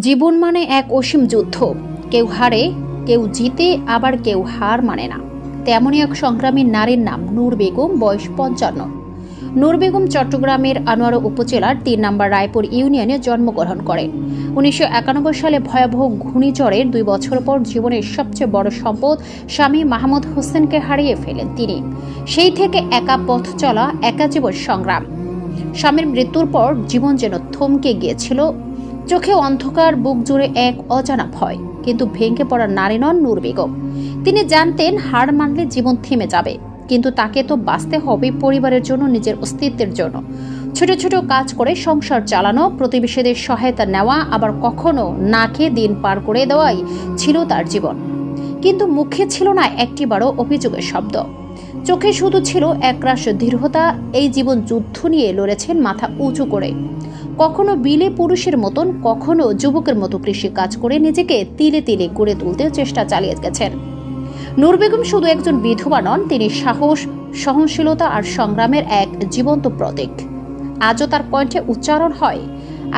জীবন মানে এক অসীম যুদ্ধ। কেউ হারে, কেউ জিতে, আবার কেউ হার মানে না। তেমনই এক সংগ্রামী নারীর নাম নূর বেগম, বয়স পঞ্চান্ন। নূর বেগম চট্টগ্রামের আনোয়ারা উপজেলার তিন নম্বর রায়পুর ইউনিয়নে জন্মগ্রহণ করেন। উনিশশো একানব্বই সালে ভয়াবহ ঘূর্ণিঝড়ের দুই বছর পর জীবনের সবচেয়ে বড় সম্পদ স্বামী মাহমুদ হোসেনকে হারিয়ে ফেলেন তিনি। সেই থেকে একা পথ চলা, একা জীবন সংগ্রাম। স্বামীর মৃত্যুর পর জীবন যেন থমকে গিয়েছিল চোখে অন্ধকার, বুক জুড়ে এক অজানা ভয়। কিন্তু ভেঙে পড়া নারী নন নূর বেগম। তিনি জানতেন হার মানলে জীবন থেমে যাবে। কিন্তু তাকে তো বাঁচতে হবে পরিবারের জন্য, নিজের অস্তিত্বের জন্য। ছোট ছোট কাজ করে সংসার চালানো, প্রতিবেশীদের সহায়তা নেওয়া, আবার কখনো না খেয়ে দিন পার করে দেওয়াই ছিল তার জীবন। কিন্তু মুখে ছিল না একটিবারও অভিযোগের শব্দ। চোখে শুধু ছিল একরাশ দৃঢ়তা, এই জীবন যুদ্ধ নিয়ে লড়েছেন মাথা উঁচু করে। কখনো বিলে পুরুষের মতন, কখনো যুবকের মতো কৃষি কাজ করে নিজেকে তিলে তিলে গড়ে তুলতে চেষ্টা চালিয়ে গেছেন। নূর বেগম শুধু একজন বিধবা নন, তিনি সাহস, সহনশীলতা আর সংগ্রামের এক জীবন্ত প্রতীক। আজও তার কণ্ঠে উচ্চারণ হয়,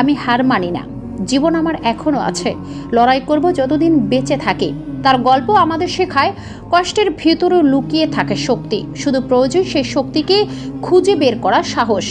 আমি হার মানি না, জীবন আমার এখনও আছে, লড়াই করব যতদিন বেঁচে থাকি। তার গল্প আমাদের শেখায় কষ্টের ভেতরে লুকিয়ে থাকে শক্তি। শুধু প্রয়োজন সেই শক্তিকে খুঁজে বের করা সাহস।